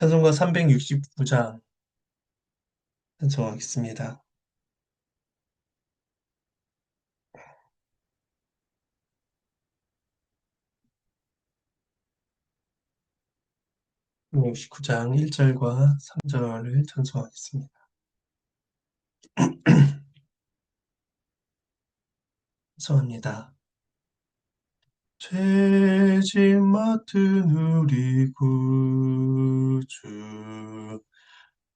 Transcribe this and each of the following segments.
찬송가 369장 찬송하겠습니다. 69장 1절과 3절을 찬송하겠습니다. 찬송합니다. 죄짐 맡은 우리 구주.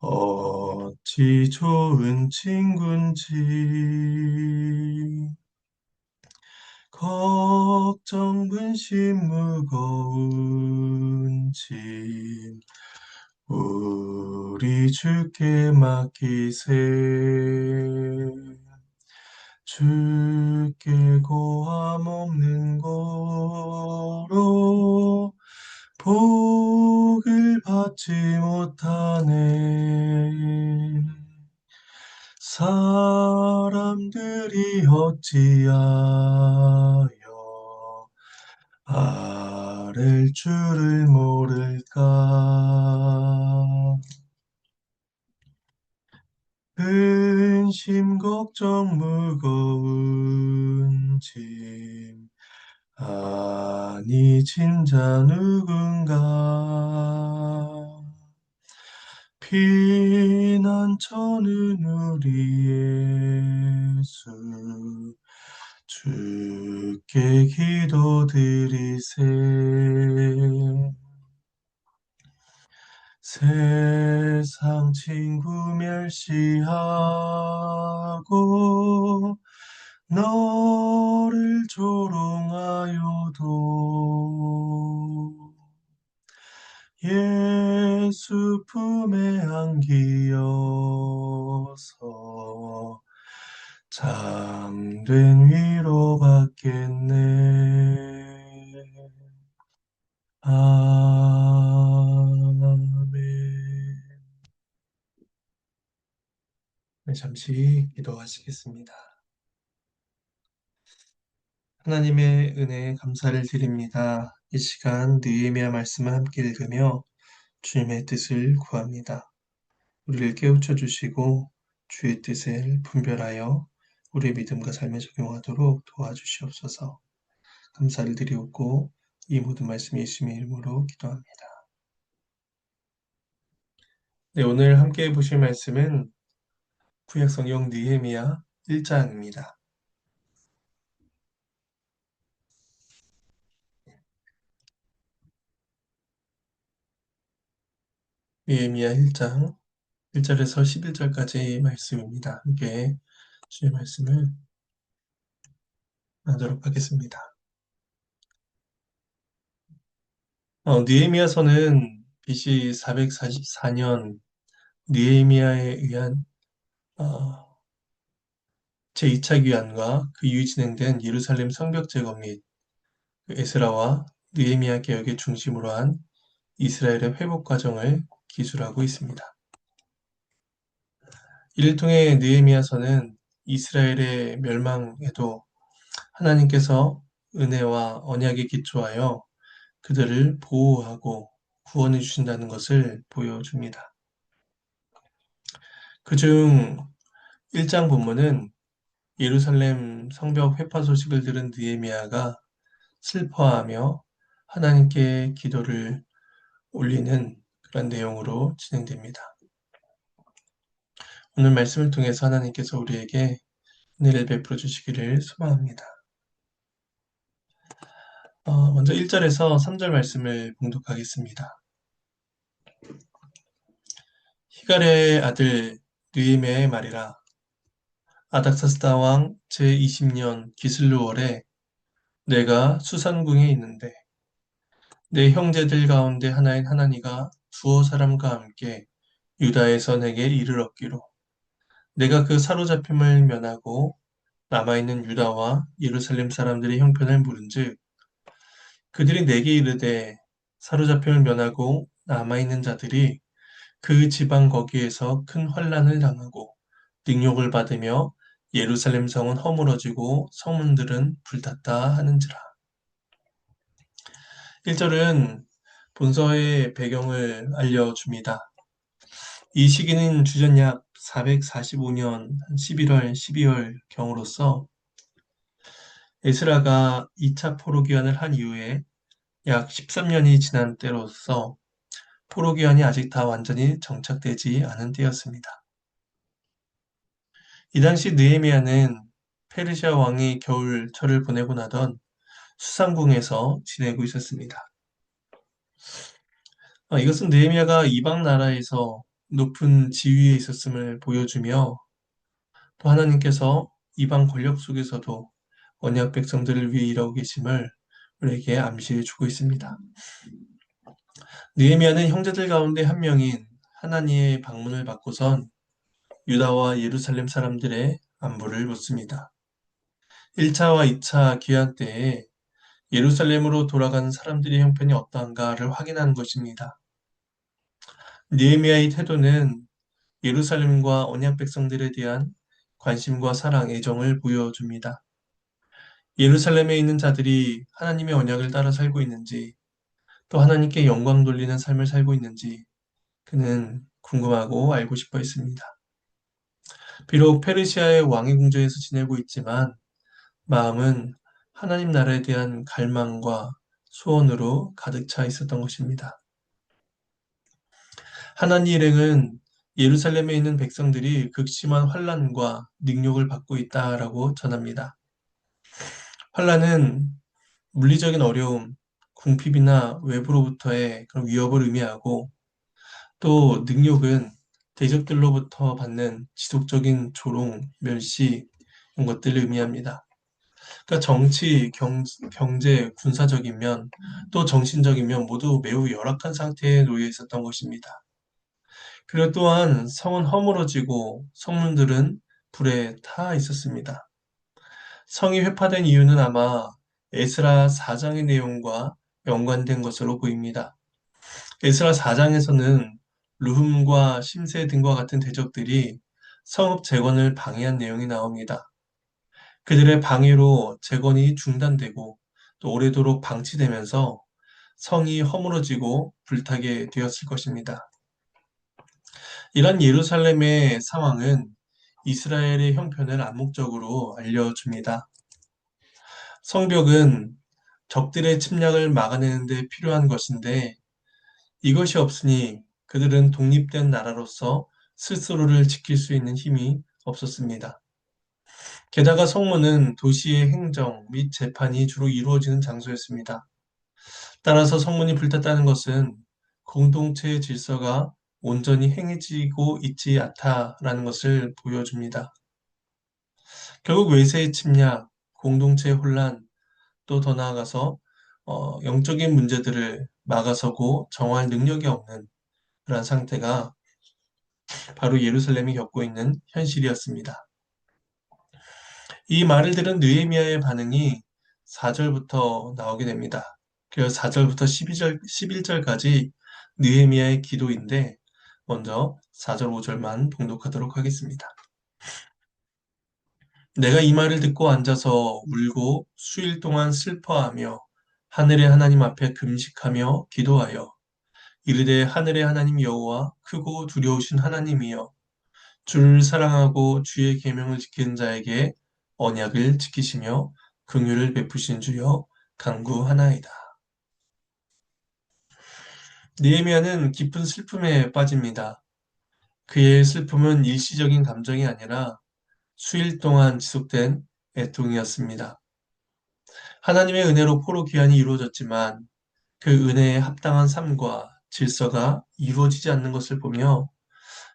어찌 좋은 친군지. 걱정 분심 무거운 짐 우리 주께 맡기세 주께 고함 없는 거로 복을 받지 못하네. 사람들이 어찌하여 아랠 줄을 모를까 근심 걱정 무거운 짐. 아니 진자 누군가. 피난처는 우리 예수. 주께 기도드리세 세상 친구 멸시하고 너를 조롱하여도 예수 품에 안기어서 참된 위로 받겠네. 아 잠시 기도하시겠습니다. 하나님의 은혜에 감사를 드립니다. 이 시간 느헤미야 말씀을 함께 읽으며 주님의 뜻을 구합니다. 우리를 깨우쳐 주시고 주의 뜻을 분별하여 우리의 믿음과 삶에 적용하도록 도와주시옵소서. 감사를 드리옵고 이 모든 말씀 예수님의 이름으로 기도합니다. 네, 오늘 함께 보실 말씀은 구약성경 느헤미야 1장입니다. 느헤미야 1장 1절에서 11절까지 말씀입니다. 함께 주의 말씀을 하도록 하겠습니다. 어, 느헤미야서는 BC 444년 느헤미야에 의한 어, 제2차 귀환과 그 이후 진행된 예루살렘 성벽 제거 및 에스라와 느헤미야 개혁의 중심으로 한 이스라엘의 회복 과정을 기술하고 있습니다. 이를 통해 느헤미야서는 이스라엘의 멸망에도 하나님께서 은혜와 언약에 기초하여 그들을 보호하고 구원해 주신다는 것을 보여줍니다. 그중 1장 본문은 예루살렘 성벽 회파 소식을 들은 느헤미야가 슬퍼하며 하나님께 기도를 올리는 그런 내용으로 진행됩니다. 오늘 말씀을 통해서 하나님께서 우리에게 은혜를 베풀어 주시기를 소망합니다. 어, 먼저 1절에서 3절 말씀을 봉독하겠습니다. 히갈의 아들 느헤미야의 말이라 아닥사스다 왕 제20년 기슬루월에 내가 수산궁에 있는데 내 형제들 가운데 하나인 하나니가 두어 사람과 함께 유다에서 내게 이를 얻기로. 내가 그 사로잡힘을 면하고 남아있는 유다와 예루살렘 사람들의 형편을 물은즉 그들이 내게 이르되 사로잡힘을 면하고 남아있는 자들이 그 지방 거기에서 큰 환란을 당하고 능욕을 받으며 예루살렘 성은 허물어지고 성문들은 불탔다 하는지라. 1절은 본서의 배경을 알려줍니다. 이 시기는 주전 약 445년 11월, 12월 경으로서 에스라가 2차 포로 기환을 한 이후에 약 13년이 지난 때로서 포로 기환이 아직 다 완전히 정착되지 않은 때였습니다. 이 당시 느헤미야는 페르시아 왕이 겨울철을 보내고 나던 수상궁에서 지내고 있었습니다. 어, 이것은 느헤미야가 이방 나라에서 높은 지위에 있었음을 보여주며 또 하나님께서 이방 권력 속에서도 언약 백성들을 위해 일하고 계심을 우리에게 암시해 주고 있습니다. 느헤미야는 형제들 가운데 한 명인 하나님의 방문을 받고선 유다와 예루살렘 사람들의 안부를 묻습니다. 1차와 2차 귀환 때에 예루살렘으로 돌아가는 사람들의 형편이 어떠한가를 확인하는 것입니다. 느헤미야의 태도는 예루살렘과 언약 백성들에 대한 관심과 사랑, 애정을 보여줍니다. 예루살렘에 있는 자들이 하나님의 언약을 따라 살고 있는지, 또 하나님께 영광 돌리는 삶을 살고 있는지 그는 궁금하고 알고 싶어 했습니다. 비록 페르시아의 왕의 궁전에서 지내고 있지만 마음은 하나님 나라에 대한 갈망과 소원으로 가득 차 있었던 것입니다. 하나님 일행은 예루살렘에 있는 백성들이 극심한 환란과 능욕을 받고 있다라고 전합니다. 환란은 물리적인 어려움, 궁핍이나 외부로부터의 그런 위협을 의미하고 또 능욕은 대적들로부터 받는 지속적인 조롱, 멸시 이런 것들을 의미합니다. 그러니까 정치, 경, 경제, 군사적인 면, 또 정신적인 면 모두 매우 열악한 상태에 놓여 있었던 것입니다. 그리고 또한 성은 허물어지고 성문들은 불에 타 있었습니다. 성이 회파된 이유는 아마 에스라 4장의 내용과 연관된 것으로 보입니다. 에스라 4장에서는 루흠과 심세 등과 같은 대적들이 성읍 재건을 방해한 내용이 나옵니다. 그들의 방해로 재건이 중단되고 또 오래도록 방치되면서 성이 허물어지고 불타게 되었을 것입니다. 이런 예루살렘의 상황은 이스라엘의 형편을 암묵적으로 알려줍니다. 성벽은 적들의 침략을 막아내는 데 필요한 것인데 이것이 없으니 그들은 독립된 나라로서 스스로를 지킬 수 있는 힘이 없었습니다. 게다가 성문은 도시의 행정 및 재판이 주로 이루어지는 장소였습니다. 따라서 성문이 불탔다는 것은 공동체의 질서가 온전히 행해지고 있지 않다라는 것을 보여줍니다. 결국 외세의 침략, 공동체의 혼란, 또 더 나아가서 어, 영적인 문제들을 막아서고 정할 능력이 없는 그런 상태가 바로 예루살렘이 겪고 있는 현실이었습니다. 이 말을 들은 느헤미야의 반응이 4절부터 나오게 됩니다. 그래서 4절부터 12절, 11절까지 느헤미야의 기도인데 먼저 4절, 5절만 봉독하도록 하겠습니다. 내가 이 말을 듣고 앉아서 울고 수일 동안 슬퍼하며 하늘의 하나님 앞에 금식하며 기도하여 이르되 하늘의 하나님 여호와 크고 두려우신 하나님이여 주를 사랑하고 주의 계명을 지키는 자에게 언약을 지키시며 긍휼을 베푸신 주여 강구하나이다. 느헤미야는 깊은 슬픔에 빠집니다. 그의 슬픔은 일시적인 감정이 아니라 수일 동안 지속된 애통이었습니다. 하나님의 은혜로 포로 귀환이 이루어졌지만 그 은혜에 합당한 삶과 질서가 이루어지지 않는 것을 보며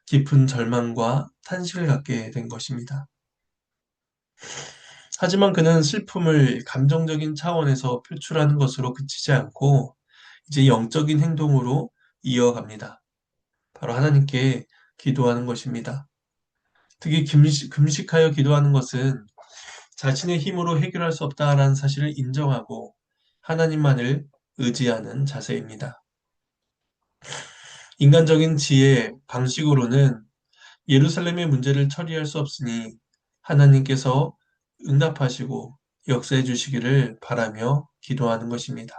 깊은 절망과 탄식을 갖게 된 것입니다. 하지만 그는 슬픔을 감정적인 차원에서 표출하는 것으로 그치지 않고 이제 영적인 행동으로 이어갑니다. 바로 하나님께 기도하는 것입니다. 특히 금식, 금식하여 기도하는 것은 자신의 힘으로 해결할 수 없다라는 사실을 인정하고 하나님만을 의지하는 자세입니다. 인간적인 지혜, 방식으로는 예루살렘의 문제를 처리할 수 없으니 하나님께서 응답하시고 역사해 주시기를 바라며 기도하는 것입니다.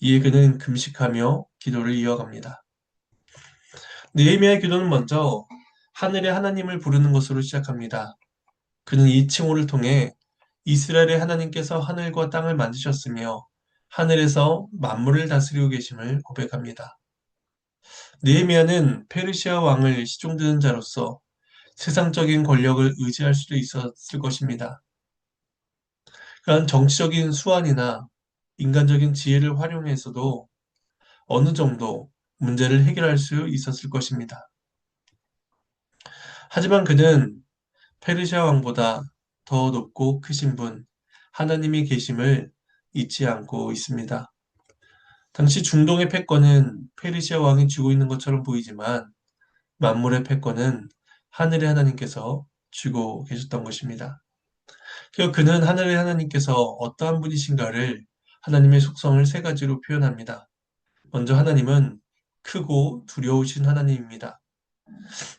이에 그는 금식하며 기도를 이어갑니다. 느헤미야의 기도는 먼저 하늘의 하나님을 부르는 것으로 시작합니다. 그는 이 칭호를 통해 이스라엘의 하나님께서 하늘과 땅을 만드셨으며 하늘에서 만물을 다스리고 계심을 고백합니다. 느헤미야는 페르시아 왕을 시종드는 자로서 세상적인 권력을 의지할 수도 있었을 것입니다. 그러한 정치적인 수완이나 인간적인 지혜를 활용해서도 어느 정도 문제를 해결할 수 있었을 것입니다. 하지만 그는 페르시아 왕보다 더 높고 크신 분, 하나님이 계심을 잊지 않고 있습니다. 당시 중동의 패권은 페르시아 왕이 쥐고 있는 것처럼 보이지만 만물의 패권은 하늘의 하나님께서 쥐고 계셨던 것입니다. 그리고 그는 하늘의 하나님께서 어떠한 분이신가를 하나님의 속성을 세 가지로 표현합니다. 먼저 하나님은 크고 두려우신 하나님입니다.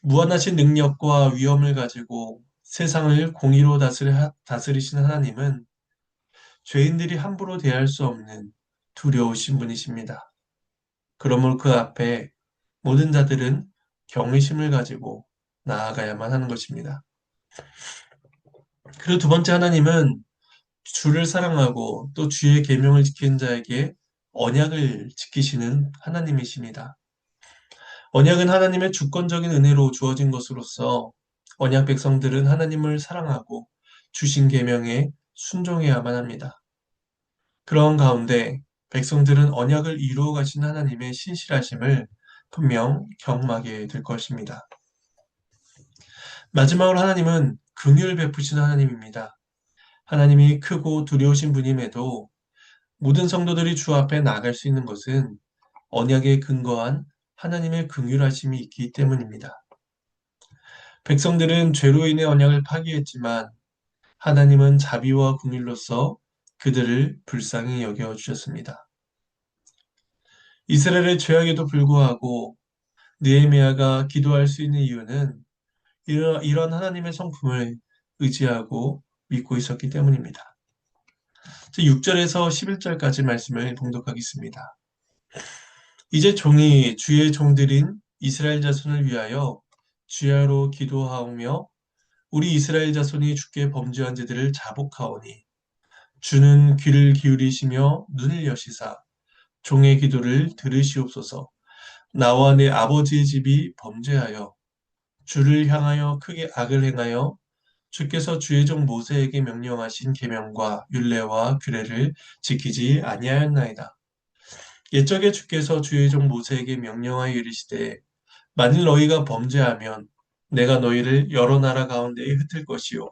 무한하신 능력과 위엄을 가지고 세상을 공의로 다스리, 시는 하나님은 죄인들이 함부로 대할 수 없는 두려우신 분이십니다. 그러므로 그 앞에 모든 자들은 경외심을 가지고 나아가야만 하는 것입니다. 그리고 두 번째 하나님은 주를 사랑하고 또 주의 계명을 지키는 자에게 언약을 지키시는 하나님이십니다. 언약은 하나님의 주권적인 은혜로 주어진 것으로서 언약 백성들은 하나님을 사랑하고 주신 계명에 순종해야만 합니다. 그런 가운데 백성들은 언약을 이루어 가신 하나님의 신실하심을 분명 경험하게 될 것입니다. 마지막으로 하나님은 긍휼 베푸시는 하나님입니다. 하나님이 크고 두려우신 분임에도 모든 성도들이 주 앞에 나갈 수 있는 것은 언약에 근거한 하나님의 긍휼하심이 있기 때문입니다. 백성들은 죄로 인해 언약을 파기했지만 하나님은 자비와 긍휼로서 그들을 불쌍히 여겨 주셨습니다. 이스라엘의 죄악에도 불구하고 느헤미야가 기도할 수 있는 이유는 이런 하나님의 성품을 의지하고 믿고 있었기 때문입니다. 6절에서 11절까지 말씀을 봉독하겠습니다. 이제 종이 주의 종들인 이스라엘 자손을 위하여 주야로 기도하오며 우리 이스라엘 자손이 주께 범죄한 죄들을 자복하오니 주는 귀를 기울이시며 눈을 여시사. 종의 기도를 들으시옵소서. 나와 내 아버지의 집이 범죄하여 주를 향하여 크게 악을 행하여 주께서 주의 종 모세에게 명령하신 계명과 율례와 규례를 지키지 아니하였나이다. 옛적에 주께서 주의 종 모세에게 명령하여 이르시되 만일 너희가 범죄하면 내가 너희를 여러 나라 가운데에 흩을 것이요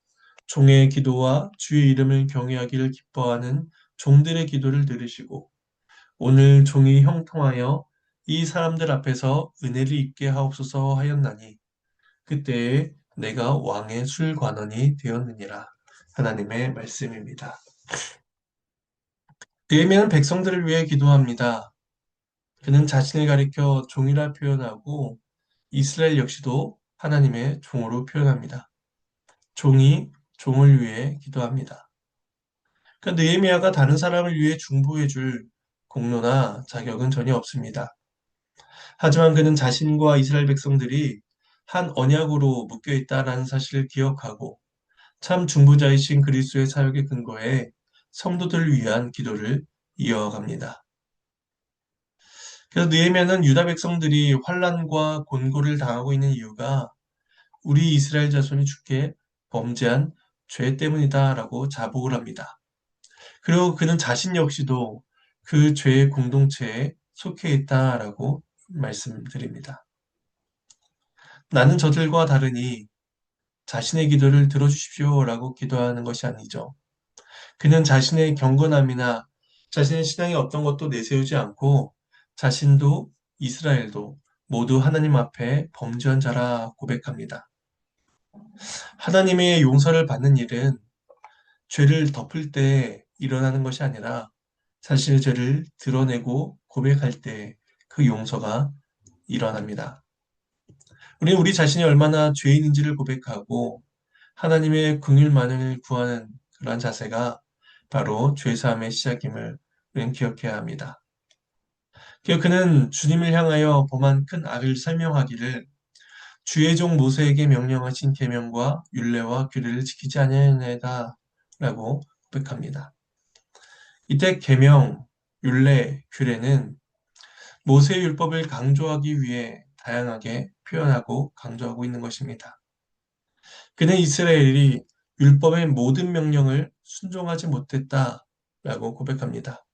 종의 기도와 주의 이름을 경외하기를 기뻐하는 종들의 기도를 들으시고 오늘 종이 형통하여 이 사람들 앞에서 은혜를 입게 하옵소서 하였나니 그때에 내가 왕의 술관원이 되었느니라. 하나님의 말씀입니다. 느헤미야는 백성들을 위해 기도합니다. 그는 자신을 가리켜 종이라 표현하고 이스라엘 역시도 하나님의 종으로 표현합니다. 종이 종을 위해 기도합니다. 그러니까 느헤미야가 다른 사람을 위해 중보해 줄 공로나 자격은 전혀 없습니다. 하지만 그는 자신과 이스라엘 백성들이 한 언약으로 묶여 있다라는 사실을 기억하고 참 중보자이신 그리스도의 사역에 근거해 성도들을 위한 기도를 이어갑니다. 그래서 느헤미야는 유다 백성들이 환란과 곤고를 당하고 있는 이유가 우리 이스라엘 자손이 주께 범죄한 죄 때문이다 라고 자복을 합니다. 그리고 그는 자신 역시도 그 죄의 공동체에 속해 있다 라고 말씀드립니다. 나는 저들과 다르니 자신의 기도를 들어주십시오 라고 기도하는 것이 아니죠. 그는 자신의 경건함이나 자신의 신앙이 어떤 것도 내세우지 않고 자신도 이스라엘도 모두 하나님 앞에 범죄한 자라 고백합니다. 하나님의 용서를 받는 일은 죄를 덮을 때 일어나는 것이 아니라 자신의 죄를 드러내고 고백할 때 그 용서가 일어납니다. 우리는 우리 자신이 얼마나 죄인인지를 고백하고 하나님의 긍휼만을 구하는 그러한 자세가 바로 죄사함의 시작임을 우리는 기억해야 합니다. 그는 주님을 향하여 범한 큰 악을 설명하기를 주의 종 모세에게 명령하신 계명과 율례와 규례를 지키지 아니하였나이다 라고 고백합니다. 이때 계명, 율례, 규례는 모세의 율법을 강조하기 위해 다양하게 표현하고 강조하고 있는 것입니다. 그는 이스라엘이 율법의 모든 명령을 순종하지 못했다 라고 고백합니다.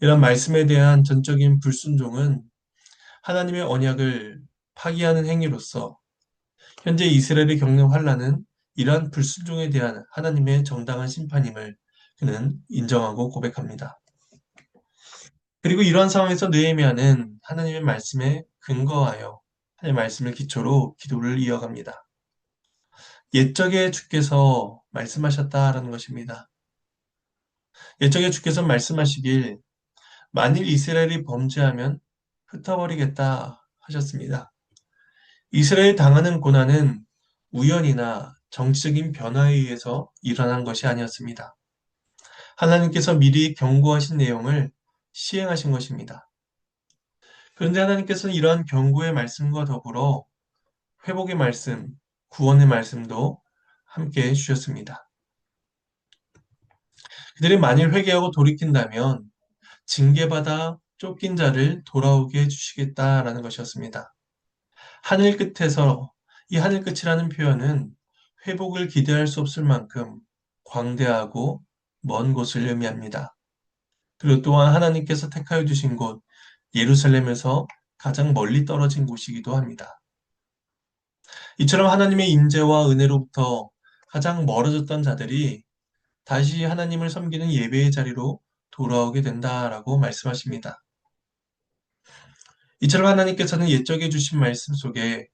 이런 말씀에 대한 전적인 불순종은 하나님의 언약을 파기하는 행위로서 현재 이스라엘이 겪는 환란은 이러한 불순종에 대한 하나님의 정당한 심판임을 그는 인정하고 고백합니다. 그리고 이러한 상황에서 느헤미야는 하나님의 말씀에 근거하여 하나님의 말씀을 기초로 기도를 이어갑니다. 옛적에 주께서 말씀하셨다라는 것입니다. 옛적에 주께서 말씀하시길 만일 이스라엘이 범죄하면 흩어버리겠다 하셨습니다. 이스라엘이 당하는 고난은 우연이나 정치적인 변화에 의해서 일어난 것이 아니었습니다. 하나님께서 미리 경고하신 내용을 시행하신 것입니다. 그런데 하나님께서는 이러한 경고의 말씀과 더불어 회복의 말씀, 구원의 말씀도 함께 주셨습니다. 그들이 만일 회개하고 돌이킨다면 징계받아 쫓긴 자를 돌아오게 해주시겠다라는 것이었습니다. 하늘 끝에서 이 하늘 끝이라는 표현은 회복을 기대할 수 없을 만큼 광대하고 먼 곳을 의미합니다. 그리고 또한 하나님께서 택하여 주신 곳 예루살렘에서 가장 멀리 떨어진 곳이기도 합니다. 이처럼 하나님의 임재와 은혜로부터 가장 멀어졌던 자들이 다시 하나님을 섬기는 예배의 자리로 돌아오게 된다라고 말씀하십니다. 이처럼 하나님께서는 옛적에 주신 말씀 속에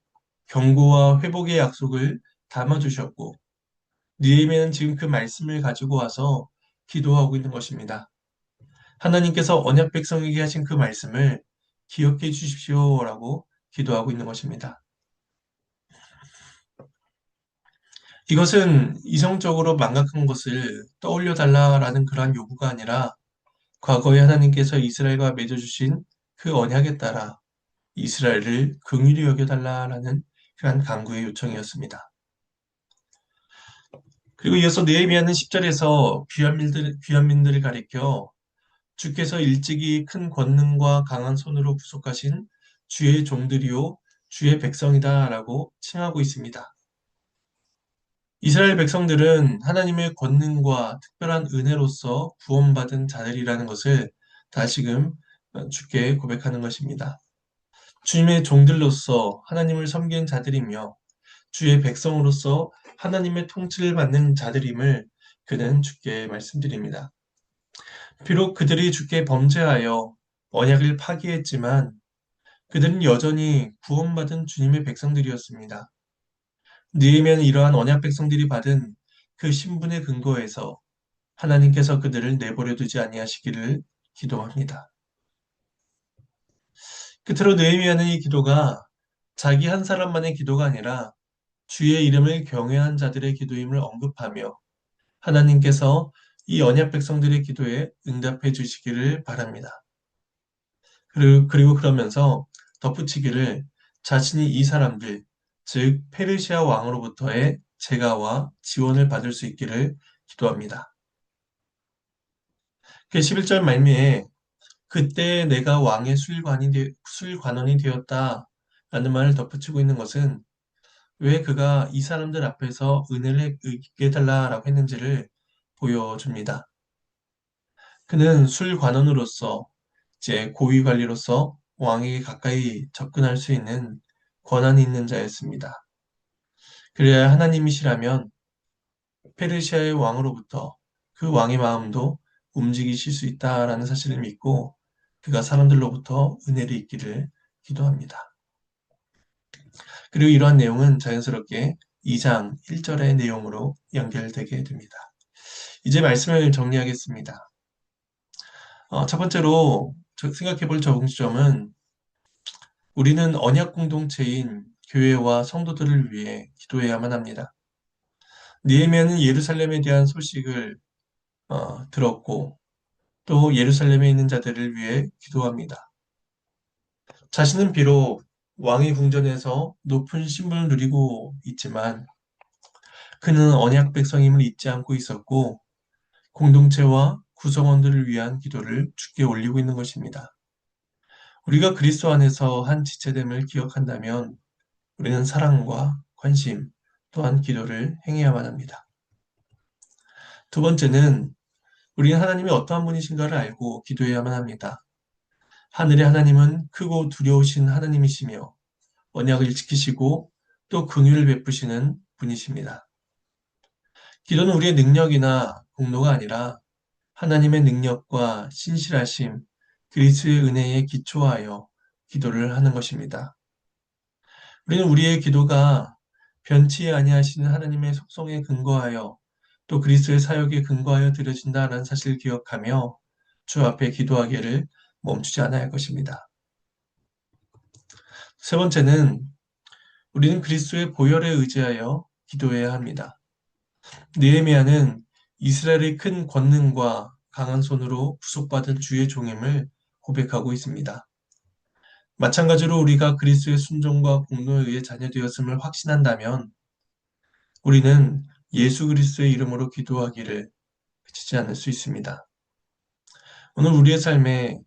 경고와 회복의 약속을 담아주셨고 느헤미야는 지금 그 말씀을 가지고 와서 기도하고 있는 것입니다. 하나님께서 언약 백성에게 하신 그 말씀을 기억해 주십시오라고 기도하고 있는 것입니다. 이것은 이성적으로 망각한 것을 떠올려 달라라는 그러한 요구가 아니라 과거에 하나님께서 이스라엘과 맺어주신 그 언약에 따라 이스라엘을 긍휼히 여겨달라라는 그러한 강구의 요청이었습니다. 그리고 이어서 느헤미야는 10절에서 귀한 민들, 귀한 민들을 가리켜 주께서 일찍이 큰 권능과 강한 손으로 구속하신 주의 종들이요 주의 백성이다라고 칭하고 있습니다. 이스라엘 백성들은 하나님의 권능과 특별한 은혜로서 구원받은 자들이라는 것을 다시금 주께 고백하는 것입니다. 주님의 종들로서 하나님을 섬긴 자들이며 주의 백성으로서 하나님의 통치를 받는 자들임을 그는 주께 말씀드립니다. 비록 그들이 주께 범죄하여 언약을 파기했지만 그들은 여전히 구원받은 주님의 백성들이었습니다. 느헤미야는 이러한 언약 백성들이 받은 그 신분의 근거에서 하나님께서 그들을 내버려 두지 아니하시기를 기도합니다. 끝으로 느헤미야는 이 기도가 자기 한 사람만의 기도가 아니라 주의 이름을 경외한 자들의 기도임을 언급하며 하나님께서 이 언약 백성들의 기도에 응답해 주시기를 바랍니다. 그리고 그러면서 덧붙이기를 자신이 이 사람들, 즉 페르시아 왕으로부터의 제가와 지원을 받을 수 있기를 기도합니다. 11절 말미에 그때 내가 왕의 술관이 되, 술관원이 되었다 라는 말을 덧붙이고 있는 것은 왜 그가 이 사람들 앞에서 은혜를 입게 해달라라고 했는지를 보여줍니다. 그는 술관원으로서 이제 고위 관리로서 왕에게 가까이 접근할 수 있는 권한이 있는 자였습니다. 그래야 하나님이시라면 페르시아의 왕으로부터 그 왕의 마음도 움직이실 수 있다라는 사실을 믿고 그가 사람들로부터 은혜를 입기를 기도합니다. 그리고 이러한 내용은 자연스럽게 2장 1절의 내용으로 연결되게 됩니다. 이제 말씀을 정리하겠습니다. 어, 첫 번째로 생각해 볼 적응점은 우리는 언약 공동체인 교회와 성도들을 위해 기도해야만 합니다. 니에미아는 예루살렘에 대한 소식을 어, 들었고 또 예루살렘에 있는 자들을 위해 기도합니다. 자신은 비록 왕의 궁전에서 높은 신분을 누리고 있지만 그는 언약 백성임을 잊지 않고 있었고 공동체와 구성원들을 위한 기도를 주께 올리고 있는 것입니다. 우리가 그리스도 안에서 한 지체됨을 기억한다면 우리는 사랑과 관심 또한 기도를 행해야만 합니다. 두 번째는 우리는 하나님이 어떠한 분이신가를 알고 기도해야만 합니다. 하늘의 하나님은 크고 두려우신 하나님이시며 언약을 지키시고 또 긍휼을 베푸시는 분이십니다. 기도는 우리의 능력이나 공로가 아니라 하나님의 능력과 신실하심, 그리스의 은혜에 기초하여 기도를 하는 것입니다. 우리는 우리의 기도가 변치 아니하시는 하나님의 속성에 근거하여 또 그리스도의 사역에 근거하여 드려진다는 사실을 기억하며 주 앞에 기도하기를 멈추지 않아야 할 것입니다. 세 번째는 우리는 그리스도의 보혈에 의지하여 기도해야 합니다. 느헤미야는 이스라엘의 큰 권능과 강한 손으로 구속받은 주의 종임을 고백하고 있습니다. 마찬가지로 우리가 그리스도의 순종과 공로에 의해 자녀되었음을 확신한다면 우리는 예수 그리스도의 이름으로 기도하기를 그치지 않을 수 있습니다. 오늘 우리의 삶에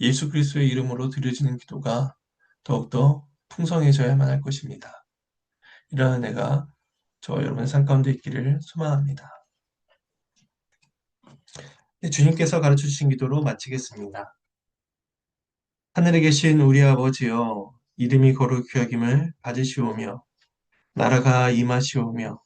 예수 그리스도의 이름으로 드려지는 기도가 더욱더 풍성해져야만 할 것입니다. 이러한 은혜가 저 여러분의 삶 가운데 있기를 소망합니다. 네, 주님께서 가르쳐 주신 기도로 마치겠습니다. 하늘에 계신 우리 아버지여 이름이 거룩히 여김을 받으시오며 나라가 임하시오며